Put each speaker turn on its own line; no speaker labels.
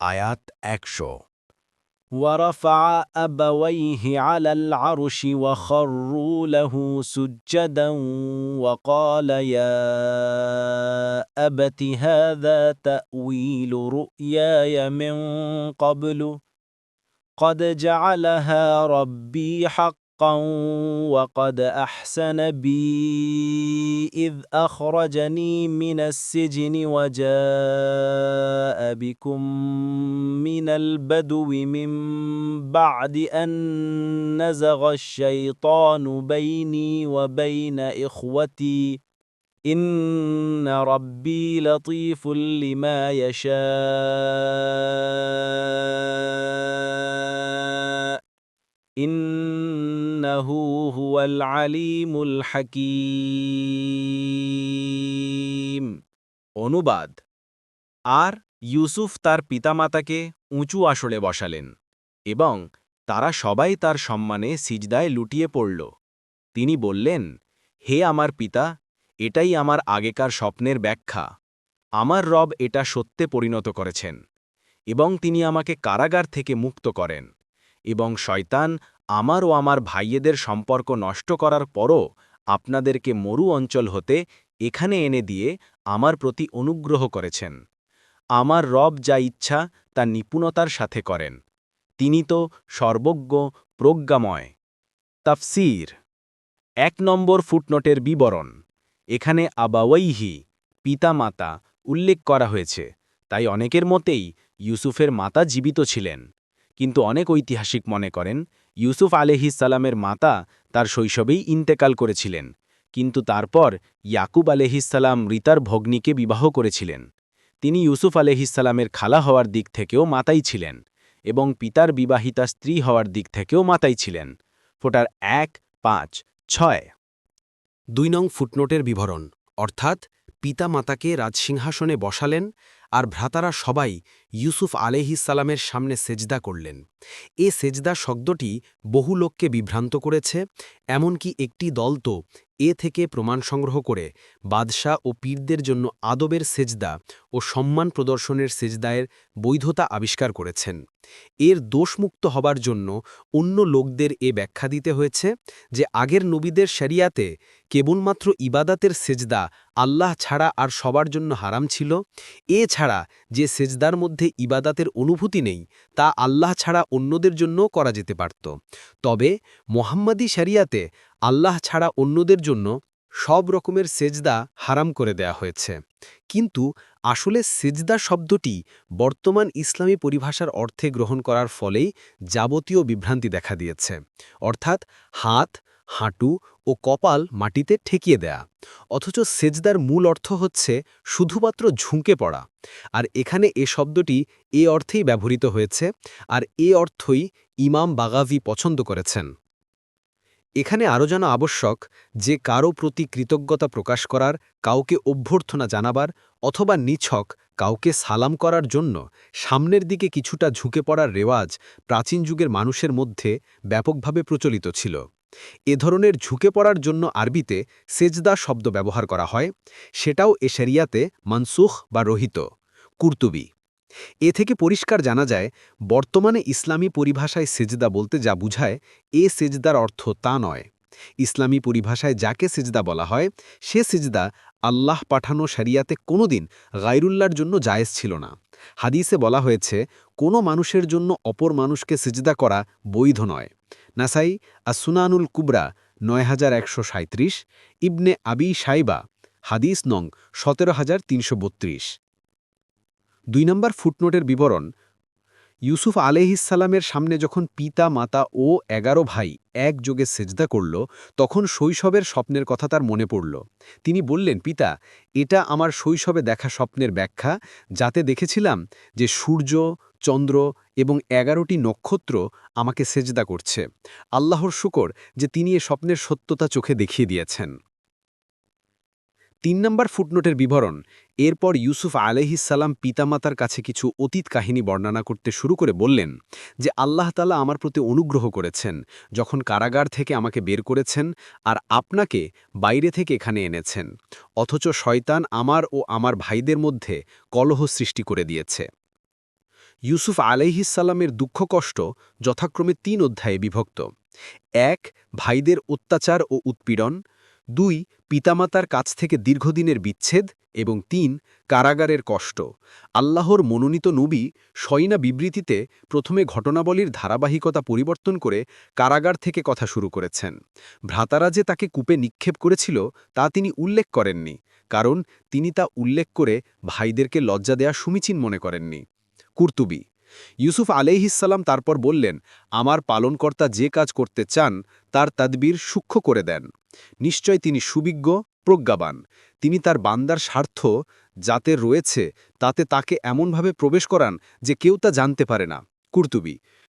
আয়াত একশো
ورفع أبويه على العرش وخروا له سجدا وقال يا أبت هذا تأويل رؤياي من قبل قد جعلها ربي حقا وقد أحسن بي إذ أخرجني من السجن وجاء بكم من البدو من بعد أن نزغ الشيطان بيني وبين إخوتي. إن ربي لطيف لما يشاء. إنه هو العليم الحكيم
অনুবাদ আর ইউসুফ তার পিতামাতাকে উঁচু আসলে বসালেন এবং তারা সবাই তার সম্মানে সিজদায় লুটিয়ে পড়ল তিনি বললেন হে আমার পিতা এটাই আমার আগেকার স্বপ্নের ব্যাখ্যা আমার রব এটা সত্যে পরিণত করেছেন এবং তিনি আমাকে কারাগার থেকে মুক্ত করেন এবং শয়তান আমার ও আমার ভাইয়েদের সম্পর্ক নষ্ট করার পরও আপনাদেরকে মরু অঞ্চল হতে এখানে এনে দিয়ে আমার প্রতি অনুগ্রহ করেছেন। আমার রব যা ইচ্ছা তা নিপুণতার সাথে করেন। তিনি তো সর্বজ্ঞ, প্রজ্ঞাময়। তাফসির। এক নম্বর ফুটনোটের বিবরণ। এখানে আবাওয়াইহি পিতা মাতা উল্লেখ করা হয়েছে। তাই অনেকের মতেই ইউসুফের মাতা জীবিত ছিলেন। কিন্তু অনেক ঐতিহাসিক মনে করেন ইউসুফ আলহিসাল্লামের মাতা তার শৈশবেই ইন্তেকাল করেছিলেন, কিন্তু তারপর ইয়াকুব আলহিসাল্লাম রিতার ভগ্নীকে বিবাহ করেছিলেন। তিনি ইউসুফ আলহিসাল্লামের খালা হওয়ার দিক থেকেও মাতাই ছিলেন এবং পিতার বিবাহিতা স্ত্রী হওয়ার দিক থেকেও মাতাই ছিলেন। ফোটার এক, পাঁচ, ছয়।
দুই নং ফুটনোটের বিবরণ, অর্থাৎ পিতা মাতাকে রাজসিংহাসনে বসালেন আর ভ্রাতারা সবাই ইউসুফ আলেহিসালামের সামনে সেজদা করলেন। এ সেজদা শব্দটি বহু লোককে বিভ্রান্ত করেছে, এমনকি একটি দল তো এ থেকে প্রমাণ সংগ্রহ করে বাদশাহ ও পীরদের জন্য আদবের সেজদা ও সম্মান প্রদর্শনের সেজদায়ের বৈধতা আবিষ্কার করেছেন। এর দোষমুক্ত হবার জন্য অন্য লোকদের এ ব্যাখ্যা দিতে হয়েছে যে, আগের নবীদের শরিয়াতে কেবলমাত্র ইবাদাতের সেজদা আল্লাহ ছাড়া আর সবার জন্য হারাম ছিল। এ ছাড়া যে সেজদার মধ্যে ইবাদাতের অনুভূতি নেই, তা আল্লাহ ছাড়া অন্যদের জন্য করা যেতে পারত। তবে মোহাম্মদী শরিয়াতে আল্লাহ ছাড়া অন্যদের জন্য সব রকমের সেজদা হারাম করে দেয়া হয়েছে। কিন্তু আসলে সেজদা শব্দটি বর্তমান ইসলামী পরিভাষার অর্থে গ্রহণ করার ফলেই যাবতীয় বিভ্রান্তি দেখা দিয়েছে। অর্থাৎ হাত, হাঁটু ও কপাল মাটিতে ঠেকিয়ে দেয়া। অথচ সেজদার মূল অর্থ হচ্ছে শুধুমাত্র ঝুঁকে পড়া। আর এখানে এ শব্দটি এ অর্থেই ব্যবহৃত হয়েছে। আর এ অর্থই ইমাম বাগাভি পছন্দ করেছেন। এখানে আরও যেন আবশ্যক যে কারও প্রতি কৃতজ্ঞতা প্রকাশ করার, কাউকে অভ্যর্থনা জানাবার অথবা নিছক কাউকে সালাম করার জন্য সামনের দিকে কিছুটা ঝুঁকে পড়ার রেওয়াজ প্রাচীন যুগের মানুষের মধ্যে ব্যাপকভাবে প্রচলিত ছিল। এ ধরনের ঝুঁকে পড়ার জন্য আরবিতে সেজদা শব্দ ব্যবহার করা হয়, সেটাও এ শরিয়াতে মানসুখ বা রহিত, কুর্তুবি। এ থেকে পরিষ্কার জানা যায়, বর্তমানে ইসলামী পরিভাষায় সেজদা বলতে যা বুঝায়, এ সেজদার অর্থ তা নয়। ইসলামী পরিভাষায় যাকে সেজদা বলা হয়, সে সেজদা আল্লাহ পাঠানো শরিয়াতে কোনোদিন গাইরুল্লার জন্য জায়েজ ছিল না। হাদিসে বলা হয়েছে, কোনো মানুষের জন্য অপর মানুষকে সেজদা করা বৈধ নয়। নাসাই আসুনানুল কুবরা, নয় হাজার একশো সাঁত্রিশ ইবনে আবি সাইবা হাদিস নং সতেরো হাজার তিনশো বত্রিশ। দুই নম্বর ফুটনোটের বিবরণ। ইউসুফ আলহিসাল্লামের সামনে যখন পিতা, মাতা ও এগারো ভাই একযোগে সেজদা করল, তখন শৈশবের স্বপ্নের কথা তার মনে পড়ল। তিনি বললেন, পিতা, এটা আমার শৈশবে দেখা স্বপ্নের ব্যাখ্যা, যাতে দেখেছিলাম যে সূর্য, চন্দ্র এবং এগারোটি নক্ষত্র আমাকে সেজদা করছে। আল্লাহর শুকর যে তিনি এ স্বপ্নের সত্যতা চোখে দেখিয়ে দিয়েছেন। তিন নম্বর ফুটনোটের বিবরণ। এরপর ইউসুফ আলহিসাল্লাম পিতামাতার কাছে কিছু অতীত কাহিনী বর্ণনা করতে শুরু করে বললেন যে, আল্লাহ তালা আমার প্রতি অনুগ্রহ করেছেন, যখন কারাগার থেকে আমাকে বের করেছেন আর আপনাকে বাইরে থেকে এখানে এনেছেন। অথচ শয়তান আমার ও আমার ভাইদের মধ্যে কলহ সৃষ্টি করে দিয়েছে। ইউসুফ আলাইহিসাল্লামের দুঃখ কষ্ট যথাক্রমে তিন অধ্যায়ে বিভক্ত। এক, ভাইদের অত্যাচার ও উৎপীড়ন। দুই, পিতামাতার কাছ থেকে দীর্ঘদিনের বিচ্ছেদ এবং তিন, কারাগারের কষ্ট। আল্লাহর মনোনীত নবী সয়না বিবৃতিতে প্রথমে ঘটনাবলীর ধারাবাহিকতা পরিবর্তন করে কারাগার থেকে কথা শুরু করেছেন। ভ্রাতারা যে তাকে কূপে নিক্ষেপ করেছিল তা তিনি উল্লেখ করেননি, কারণ তিনি তা উল্লেখ করে ভাইদেরকে লজ্জা দেয়া সুমিচিন মনে করেননি। কুর্তুবি ইউসুফ আলাইহিসাল্লাম তারপর বললেন, আমার পালনকর্তা যে কাজ করতে চান, তার তাদবির সূক্ষ্ম করে দেন। নিশ্চয় তিনি সুবিজ্ঞ, প্রজ্ঞাবান। তিনি তার বান্দার স্বার্থ যাতে রয়েছে, তাতে তাকে এমনভাবে প্রবেশ করান যে কেউ তা জানতে পারে না। কুর্তুবি